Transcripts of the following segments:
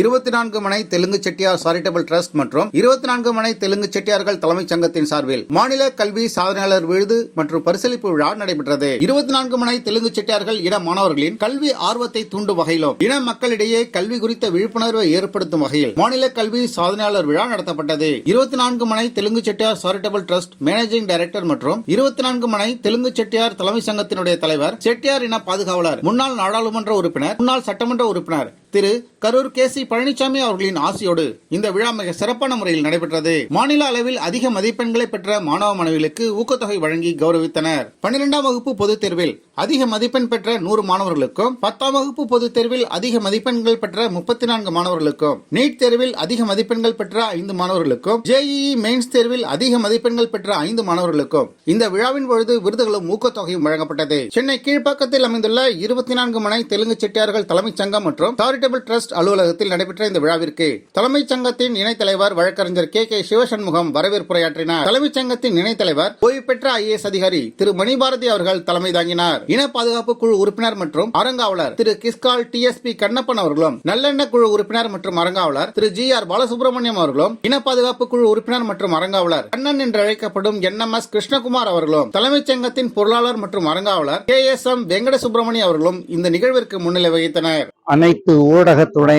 இருபத்தி நான்கு மனை தெலுங்கு செட்டியார் சாரிட்டபிள் ட்ரஸ்ட் மற்றும் இருபத்தி நான்கு மனை தெலுங்கு செட்டியார்கள் தலைமைச் சங்கத்தின் சார்பில் மாநில கல்வி சாதனையாளர் விருது மற்றும் பரிசளிப்பு விழா நடைபெற்றது. இருபத்தி நான்கு மனை தெலுங்கு செட்டியார்கள் இன மாணவர்களின் கல்வி ஆர்வத்தை தூண்டும் வகையிலும் இன மக்களிடையே கல்வி குறித்த விழிப்புணர்வை ஏற்படுத்தும் வகையில் மாநில கல்வி சாதனையாளர் விழா நடத்தப்பட்டது. இருபத்தி நான்கு மனை Telugu Chettiar charitable trust managing director மற்றும் இருபத்தி நான்கு மனை தெலுங்கு செட்டியார் தலைமை சங்கத்தினுடைய தலைவர் செட்டியார் இன பாதுகாவலர் முன்னாள் நாடாளுமன்ற உறுப்பினர் முன்னாள் சட்டமன்ற உறுப்பினர் திரு கரூர் கே சி பழனிசாமி அவர்களின் ஆசையோடு இந்த விழா மிக சிறப்பான முறையில் நடைபெற்றது. மாநில அளவில் அதிக மதிப்பெண்களை பெற்ற மாணவ மாணவிகளுக்கு ஊக்கத்தொகை வழங்கி கௌரவித்தனர். பன்னிரெண்டாம் வகுப்பு பொதுத் தேர்வில் அதிக மதிப்பெண் பெற்ற நூறு மாணவர்களுக்கும் பத்தாம் வகுப்பு பொதுத் தேர்வில் அதிக மதிப்பெண்கள் பெற்ற முப்பத்தி நான்கு மாணவர்களுக்கும் நீட் தேர்வில் அதிக மதிப்பெண்கள் பெற்ற ஐந்து மாணவர்களுக்கும் ஜேஇஇ மெயின்ஸ் தேர்வில் அதிக மதிப்பெண்கள் பெற்ற ஐந்து மாணவர்களுக்கும் இந்த விழாவின் பொழுது விருதுகளும் ஊக்கத்தொகையும் வழங்கப்பட்டது. சென்னை கீழ்ப்பாக்கத்தில் அமைந்துள்ள இருபத்தி நான்கு மனை தெலுங்கு செட்டியார்கள் தலைமைச் சங்கம் மற்றும் சாரிட்டபிள் ட்ரஸ்ட் அலுவலகத்தில் நடைபெற்ற இந்த விழாவிற்கு தலைமைச் சங்கத்தின் இணைத் தலைவர் வழக்கறிஞர் கே. கே. சிவசண்முகம் வரவேற்புரையாற்றினார். தலைமைச் சங்கத்தின் இணைத் தலைவர் ஓய்வு பெற்ற ஐஏஎஸ் அதிகாரி திரு. மணிபாரதி அவர்கள் தலைமை தாங்கினார். இன பாதுகாப்பு குழு உறுப்பினர் மற்றும் அரங்காவலர் திரு கிஸ்கால் டி எஸ்பி கண்ணப்பன் அவர்களும் நல்லெண்ண குழு உறுப்பினர் மற்றும் அரங்காவலர் திரு ஜி ஆர் பாலசுப்ரமணியம் அவர்களும் இன பாதுகாப்பு குழு உறுப்பினர் மற்றும் அரங்காவலர் கண்ணன் என்று அழைக்கப்படும் என் எம் எஸ் கிருஷ்ணகுமார் அவர்களும் தலைமைச் சங்கத்தின் பொருளாளர் மற்றும் அரங்காவலர் K S M Venkata Subramaniam அவர்களும் இந்த நிகழ்விற்கு முன்னிலை வகித்தனர். அனைத்து ஊடக துணை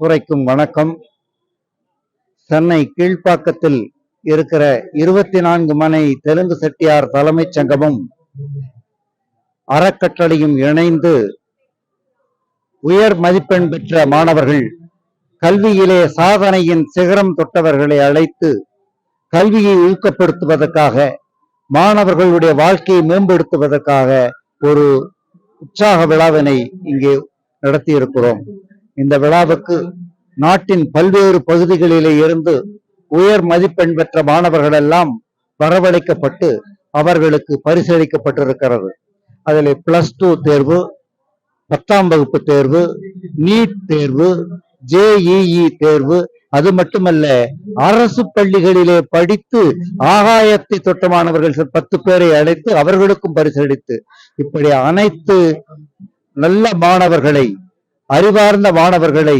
துறைக்கும் வணக்கம். சென்னை கீழ்ப்பாக்கத்தில் இருக்கிற இருபத்தி நான்கு மனை தெலுங்கு செட்டியார் தலைமைச் சங்கமும் அறக்கட்டளையும் இணைந்து உயர் மதிப்பெண் பெற்ற மாணவர்கள் கல்வியிலே சாதனையின் சிகரம் தொட்டவர்களை அழைத்து கல்வியை ஊக்கப்படுத்துவதற்காக மாணவர்களுடைய வாழ்க்கையை மேம்படுத்துவதற்காக ஒரு உற்சாக விழாவினை இங்கே நடத்தியிருக்கிறோம். இந்த விழாவுக்கு நாட்டின் பல்வேறு பகுதிகளிலே இருந்து உயர் மதிப்பெண் பெற்ற மாணவர்கள் எல்லாம் வரவழைக்கப்பட்டு அவர்களுக்கு பரிசளிக்கப்பட்டிருக்கிறது. அதில் பிளஸ் டூ தேர்வு பத்தாம் வகுப்பு தேர்வு நீட் தேர்வு ஜேஇஇ தேர்வு அது மட்டுமல்ல அரசு பள்ளிகளிலே படித்து ஆகாயத்தை தொட்ட மாணவர்கள் பத்து பேரை அழைத்து அவர்களுக்கும் பரிசளித்து இப்படி அனைத்து நல்ல மாணவர்களை அறிவார்ந்த மாணவர்களை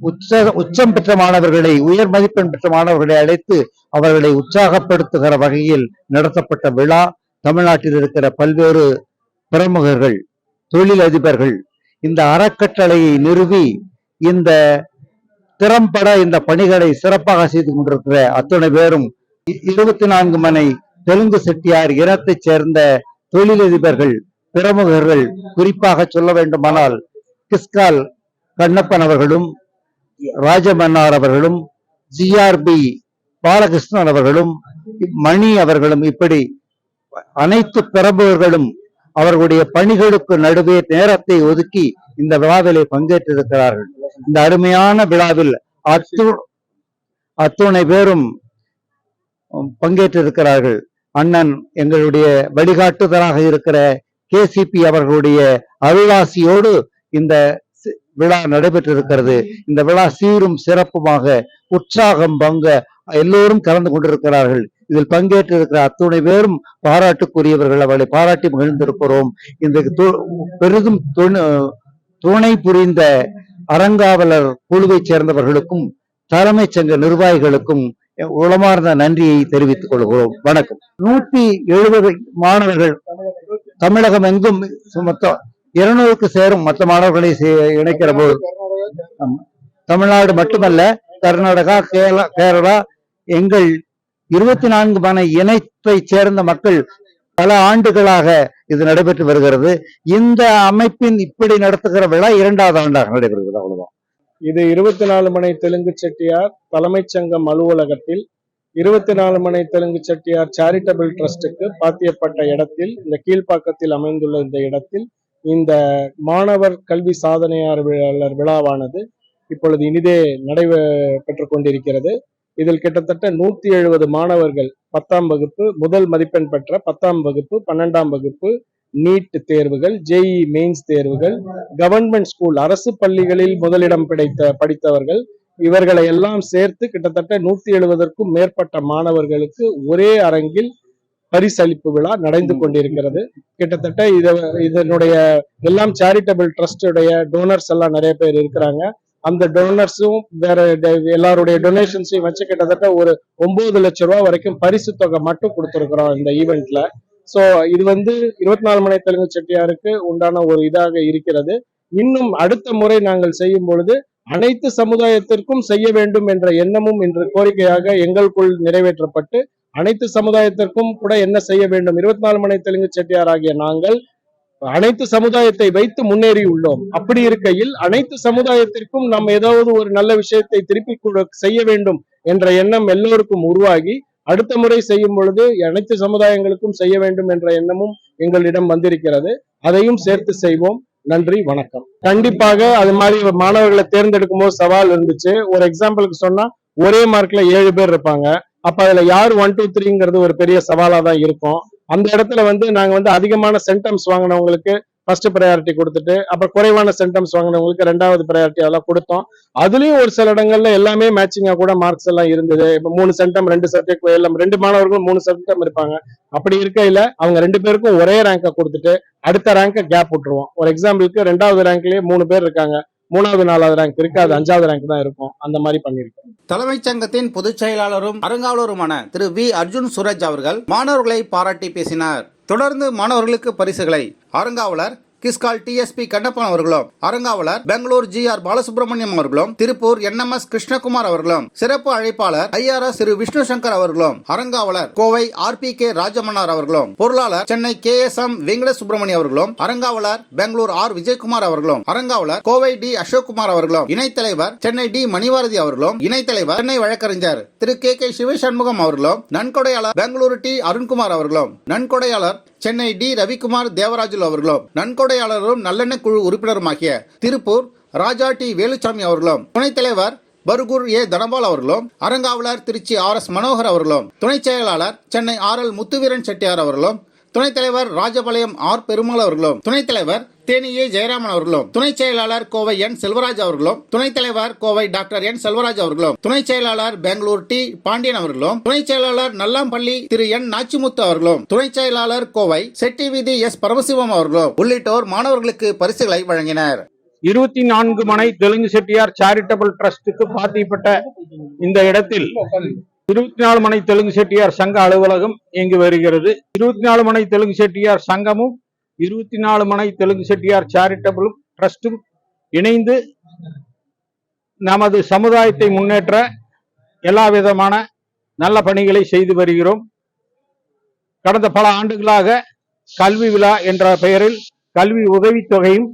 உச்ச உச்சம் பெற்ற மாணவர்களை உயர் மதிப்பெண் பெற்ற மாணவர்களை அழைத்து அவர்களை உற்சாகப்படுத்துகிற வகையில் நடத்தப்பட்ட விழா தமிழ்நாட்டில் இருக்கிற பல்வேறு பிரமுகர்கள் தொழிலதிபர்கள் இந்த அறக்கட்டளையை நிறுவி இந்த திறம்பட இந்த பணிகளை சிறப்பாக செய்து கொண்டிருக்கிற அத்தனை பேரும் இருபத்தி நான்கு மனை தெலுங்கு செட்டியார் இனத்தைச் சேர்ந்த தொழிலதிபர்கள் பிரமுகர்கள் குறிப்பாக சொல்ல வேண்டுமானால் கிஸ்கால் கண்ணப்பன் அவர்களும் ராஜமன்னார் அவர்களும் ஜிஆர்பி பாலகிருஷ்ணன் அவர்களும் மணி அவர்களும் இப்படி அனைத்து பிரமுகர்களும் அவர்களுடைய பணிகளுக்கு நடுவே நேரத்தை ஒதுக்கி இந்த விழாவிலே பங்கேற்றிருக்கிறார்கள். இந்த அருமையான விழாவில் அத்து அத்துணை பேரும் பங்கேற்றிருக்கிறார்கள். அண்ணன் எங்களுடைய வழிகாட்டுதலாக இருக்கிற கேசிபி அவர்களுடைய அருளாசியோடு இந்த விழா நடைபெற்றிருக்கிறது. இந்த விழா சீரும் சிறப்புமாக உற்சாகம் பங்க எல்லோரும் கலந்து கொண்டிருக்கிறார்கள். இதில் பங்கேற்றிருக்கிற அத்துணை பேரும் பாராட்டுக்குரியவர்கள். அவளை பாராட்டி மகிழ்ந்திருக்கிறோம். இந்த பெரிதும் துணை புரிந்த அறங்காவலர் குழுவைச் சேர்ந்தவர்களுக்கும் தலைமைச் சங்க நிர்வாகிகளுக்கும் உளமார்ந்த நன்றியை தெரிவித்துக் கொள்கிறோம். வணக்கம். நூத்தி எழுபது மாணவர்கள் தமிழகம் எங்கும் மொத்தம் இருநூறுக்கு சேரும் மற்ற மாணவர்களை சே- இணைக்கிற போது. தமிழ்நாடு மட்டுமல்ல கர்நாடகா கேரளா கேரளா எங்கள் இருபத்தி நான்கு மன இணைப்பை சேர்ந்த மக்கள் பல ஆண்டுகளாக இது நடைபெற்று வருகிறது. இந்த அமைப்பின் இப்படி நடத்துகிற விழா இரண்டாவது ஆண்டாக நடைபெறுகிறது. அவ்வளவுதான். இது இருபத்தி நாலு மணி தெலுங்கு செட்டியார் தலைமைச் சங்கம் அலுவலகத்தில் இருபத்தி நாலு மணி தெலுங்கு செட்டியார் சேரிட்டபிள் ட்ரஸ்டுக்கு பாத்தியப்பட்ட இடத்தில் இந்த கீழ்ப்பாக்கத்தில் அமைந்துள்ள இந்த இடத்தில் இந்த மாணவர் கல்வி சாதனையாளர் விழாவானது இப்பொழுது இனிதே நடைபெற்று கொண்டிருக்கிறது. இதில் கிட்டத்தட்ட நூத்தி எழுபது மாணவர்கள் பத்தாம் வகுப்பு முதல் மதிப்பெண் பெற்ற பத்தாம் வகுப்பு பன்னெண்டாம் வகுப்பு நீட் தேர்வுகள் ஜேஇ மெயின்ஸ் தேர்வுகள் கவர்மெண்ட் ஸ்கூல் அரசு பள்ளிகளில் முதலிடம் கிடைத்த படித்தவர்கள் இவர்களை எல்லாம் சேர்த்து கிட்டத்தட்ட நூத்தி எழுபதற்கும் மேற்பட்ட மாணவர்களுக்கு ஒரே அரங்கில் பரிசளிப்பு விழா நடந்து கொண்டிருக்கிறது. கிட்டத்தட்ட இத இதனுடைய எல்லாம் சேரிட்டபிள் ட்ரஸ்டுடைய டோனர்ஸ் எல்லாம் நிறைய பேர் இருக்கிறாங்க. அந்த டொனர்ஸும் வேற எல்லாருடைய டொனேஷன்ஸையும் வச்சு கிட்டத்தட்ட ஒரு ஒன்பது லட்சம் ரூபாய் வரைக்கும் பரிசு தொகை மட்டும் கொடுத்துருக்குறோம் இந்த ஈவெண்ட்ல ஸோ இது வந்து இருபத்தி நாலு மணி தெலுங்கு செட்டியாருக்கு உண்டான ஒரு இதாக இருக்கிறது. இன்னும் அடுத்த முறை நாங்கள் செய்யும் பொழுது அனைத்து சமுதாயத்திற்கும் செய்ய வேண்டும் என்ற எண்ணமும் இன்று கோரிக்கையாக எங்களுக்குள் நிறைவேற்றப்பட்டு அனைத்து சமுதாயத்திற்கும் கூட என்ன செய்ய வேண்டும்? இருபத்தி நாலு மணி தெலுங்கு செட்டியார் ஆகிய நாங்கள் அனைத்து சமுதாயத்தை வைத்து முன்னேறி உள்ளோம் அப்படி இருக்கையில் அனைத்து சமுதாயத்திற்கும் நாம் ஏதாவது ஒரு நல்ல விஷயத்தை திருப்பி செய்ய வேண்டும் என்ற எண்ணம் எல்லோருக்கும் உருவாகி அடுத்த முறை செய்யும் பொழுது அனைத்து சமுதாயங்களுக்கும் செய்ய வேண்டும் என்ற எண்ணமும் எங்களிடம் வந்திருக்கிறது. அதையும் சேர்த்து செய்வோம். நன்றி வணக்கம். கண்டிப்பாக அது மாதிரி மாணவர்களை தேர்ந்தெடுக்கும் போது சவால் இருந்துச்சு. ஒரு எக்ஸாம்பிளுக்கு சொன்னா ஒரே மார்க்ல ஏழு பேர் இருப்பாங்க. அப்ப அதுல யார் ஒன் டூ த்ரீங்கிறது ஒரு பெரிய சவாலா தான் இருக்கும். அந்த இடத்துல வந்து நாங்க வந்து அதிகமான சென்டம்ஸ் வாங்கினவங்களுக்கு ஃபர்ஸ்ட் ப்ரையாரிட்டி கொடுத்துட்டு அப்புறம் குறைவான சென்டம்ஸ் வாங்கினவங்களுக்கு ரெண்டாவது ப்ரையாரிட்டி அதெல்லாம் கொடுத்தோம். அதுலயும் ஒரு சில இடங்கள்ல எல்லாமே மேட்சிங்கா கூட மார்க்ஸ் எல்லாம் இருந்தது. இப்போ மூணு சென்டம் ரெண்டு சப்ஜெக்ட் எல்லாம் ரெண்டு மாணவர்களும் மூணு சென்டம் இருப்பாங்க. அப்படி இருக்கையில அவங்க ரெண்டு பேருக்கும் ஒரே ரேங்கை கொடுத்துட்டு அடுத்த ரேங்கை கேப் விட்டுருவோம். ஒரு எக்ஸாம்பிளுக்கு ரெண்டாவது ரேங்க்லயே மூணு பேர் இருக்காங்க. மூணாவது நாலாவது ரேங்க் இருக்காது அஞ்சாவது ரேங்க் தான் இருக்கும். அந்த மாதிரி பண்ணிருக்கோம் தலைமைச் சங்கத்தின் பொதுச் செயலாளரும் அறங்காவலருமான திரு வி. அர்ஜுன் சுரஜ் அவர்கள் மாணவர்களை பாராட்டி பேசினார். தொடர்ந்து மாணவர்களுக்கு பரிசுகளை அறங்காவலர் கிஸ்கால் டிஎஸ்பி கண்ணப்பன் அவர்களும் அரங்காவலர் பெங்களூர் ஜி ஆர் பாலசுப்ரமணியம் அவர்களும் திருப்பூர் என்எம்எஸ் கிருஷ்ணகுமார் அவர்களும் சிறப்பு அழைப்பாளர் ஐஆர்எஸ் திரு விஷ்ணு சங்கர் அவர்களும் அரங்காவலர் Kovai R P K Rajamannar அவர்களும் பொருளாளர் Chennai K S M Venkata Subramaniam அவர்களும் அரங்காவலர் பெங்களூர் ஆர் விஜயகுமார் அவர்களும் அரங்காவலர் கோவை டி அசோக்குமார் அவர்களும் இணைத் தலைவர் சென்னை டி மணிவாரதி அவர்களும் இணைத் தலைவர் சென்னை வழக்கறிஞர் திரு கே கே சிவசண்முகம் அவர்களும் நன்கொடையாளர் பெங்களூரு டி அருண்குமார் அவர்களும் நன்கொடையாளர் சென்னை டி. ரவிக்குமார் தேவராஜுலு அவர்களும் நன்கொடையாளரும் நல்லெண்ண குழு உறுப்பினருமாகிய திருப்பூர் ராஜா டி. வேலுசாமி அவர்களும் துணைத் தலைவர் பருகூர் ஏ. தனபால் அவர்களும் அறங்காவலர் திருச்சி ஆர். எஸ். மனோகர் அவர்களும் துணைச் செயலாளர் சென்னை ஆர். எல். முத்துவீரன் செட்டியார் அவர்களும் துணைத் தலைவர் ராஜபாளையம் ஆர். பெருமாள் அவர்களும் துணைத் தலைவர் தேனி ஏ ஜெயராமன் அவர்களும் துணைச் செயலாளர் கோவை என் செல்வராஜ் அவர்களும் துணைத் தலைவர் கோவை டாக்டர் என் செல்வராஜ் அவர்களும் துணைச் செயலாளர் பெங்களூர் டி பாண்டியன் அவர்களும் துணைச் செயலாளர் நல்லாம்பள்ளி திரு என் நாச்சிமுத்து அவர்களும் துணைச் செயலாளர் கோவை செட்டி வீதி எஸ் பரமசிவம் அவர்களும் உள்ளிட்டோர் மாணவர்களுக்கு பரிசுகளை வழங்கினர். இருபத்தி நான்கு மனை தெலுங்கு செட்டியார் சேரிட்டபிள் ட்ரஸ்டுக்கு பாத்தியப்பட்ட இந்த இடத்தில் இருபத்தி நாலு மனை தெலுங்கு செட்டியார் சங்க அலுவலகம் இங்கு வருகிறது. இருபத்தி நாலு மனை தெலுங்கு செட்டியார் சங்கமும் இருபத்தி நாலு மனை தெலுங்கு செட்டியார் சேரிட்டபிளும் ட்ரஸ்டும் இணைந்து நமது சமுதாயத்தை முன்னேற்ற எல்லா விதமான நல்ல பணிகளை செய்து வருகிறோம். கடந்த பல ஆண்டுகளாக கல்வி விழா என்ற பெயரில் கல்வி உதவித்தொகையும்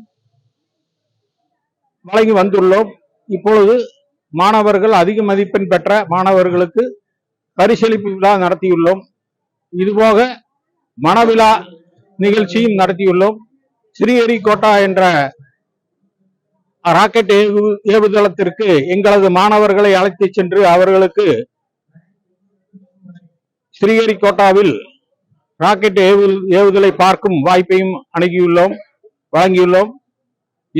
வழங்கி வந்துள்ளோம். இப்பொழுது மாணவர்கள் அதிக மதிப்பெண் பெற்ற மாணவர்களுக்கு பரிசளிப்பு விழா நடத்தியுள்ளோம். இதுபோக மனவிழா நிகழ்ச்சியும் நடத்தியுள்ளோம். ஸ்ரீஹரிகோட்டா என்ற ராக்கெட் ஏவு ஏவுதளத்திற்கு எங்களது மாணவர்களை அழைத்துச் சென்று அவர்களுக்கு ஸ்ரீஹரிகோட்டாவில் ராக்கெட் ஏவு ஏவுதலை பார்க்கும் வாய்ப்பையும் அணுகியுள்ளோம் வழங்கியுள்ளோம்.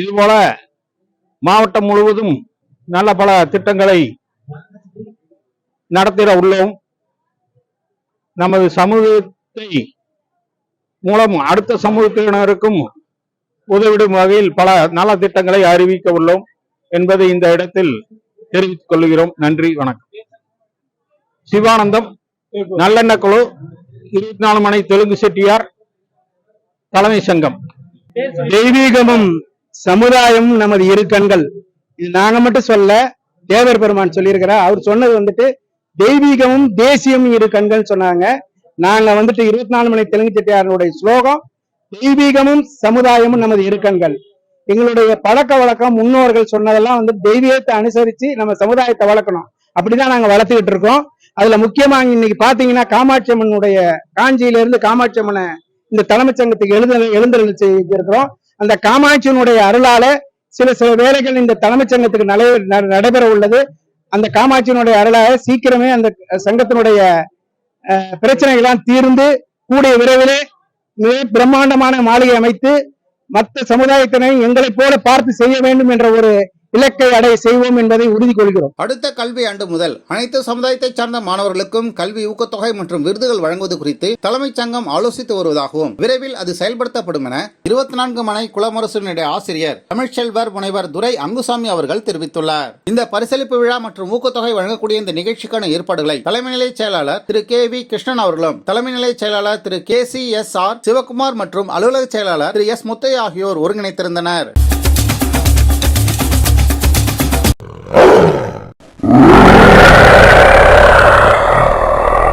இதுபோல மாவட்டம் முழுவதும் நல்ல பல திட்டங்களை நடத்திட உள்ளோம். நமது சமூகத்தை மூலம் அடுத்த சமூகத்தினருக்கும் உதவிடும் வகையில் பல நல திட்டங்களை அறிவிக்க உள்ளோம் என்பதை இந்த இடத்தில் தெரிவித்துக் கொள்கிறோம். நன்றி வணக்கம். சிவானந்தம் நல்லெண்ண குழு இருபத்தி நாலு மணி தெலுங்கு செட்டியார் தலைமை சங்கம். தெய்வீகமும் சமுதாயமும் நமது இரு கண்கள். இது நாங்க மட்டும் சொல்ல தேவர் பெருமான் சொல்லியிருக்கிறார். அவர் சொன்னது வந்துட்டு தெய்வீகமும் தேசியமும் இரு கண்கள் சொன்னாங்க. நாங்க வந்துட்டு இருபத்தி நாலு மணி தெலுங்கு செட்டியாருடைய ஸ்லோகம் தெய்வீகமும் சமுதாயமும் நமது இரு எங்களுடைய பழக்க வழக்கம் முன்னோர்கள் சொன்னதெல்லாம் வந்து தெய்வீகத்தை அனுசரிச்சு நம்ம சமுதாயத்தை வளர்க்கணும். அப்படிதான் நாங்க வளர்த்துக்கிட்டு இருக்கோம். அதுல முக்கியமா இன்னைக்கு பாத்தீங்கன்னா காமாட்சி அம்மனுடைய காஞ்சியில இருந்து காமாட்சி அம்மனை இந்த தலைமைச் சங்கத்துக்கு எழுத எழுந்தருள் செய்திருக்கிறோம். அந்த காமாட்சியினுடைய அருளால சில சில வேலைகள் இந்த தலைமைச் சங்கத்துக்கு ந- நடைபெற உள்ளது. அந்த காமாட்சியினுடைய அருளால சீக்கிரமே அந்த சங்கத்தினுடைய பிரச்சனைகள்லாம் தீர்ந்து கூடிய விரைவிலே மிக பிரம்மாண்டமான மாளிகை அமைத்து மற்ற சமுதாயத்தினை எங்களை போல பார்த்து செய்ய வேண்டும் என்ற ஒரு இலக்கை அடைய செய்வோம் என்பதை உறுதி கொள்கிறோம். அடுத்த கல்வி ஆண்டு முதல் அனைத்து சமுதாயத்தைச் சார்ந்த மாணவர்களுக்கும் கல்வி ஊக்கத்தொகை மற்றும் விருதுகள் வழங்குவது குறித்து தலைமைச் சங்கம் ஆலோசித்து வருவதாகவும் விரைவில் அது செயல்படுத்தப்படும் என இருபத்தி நான்கு மனை குளமரசனுடைய ஆசிரியர் தமிழ்ச்செல்வர் முனைவர் துரை அங்குசாமி அவர்கள் தெரிவித்துள்ளார். இந்த பரிசளிப்பு விழா மற்றும் ஊக்கத்தொகை வழங்கக்கூடிய இந்த நிகழ்ச்சிக்கான ஏற்பாடுகளை தலைமை நிலைய செயலாளர் திரு கே வி கிருஷ்ணன் அவர்களும் தலைமை நிலைய செயலாளர் Thiru K C S R Sivakumar மற்றும் அலுவலக செயலாளர் திரு எஸ் முத்தையா ஆகியோர் ஒருங்கிணைத்திருந்தனர். Oh!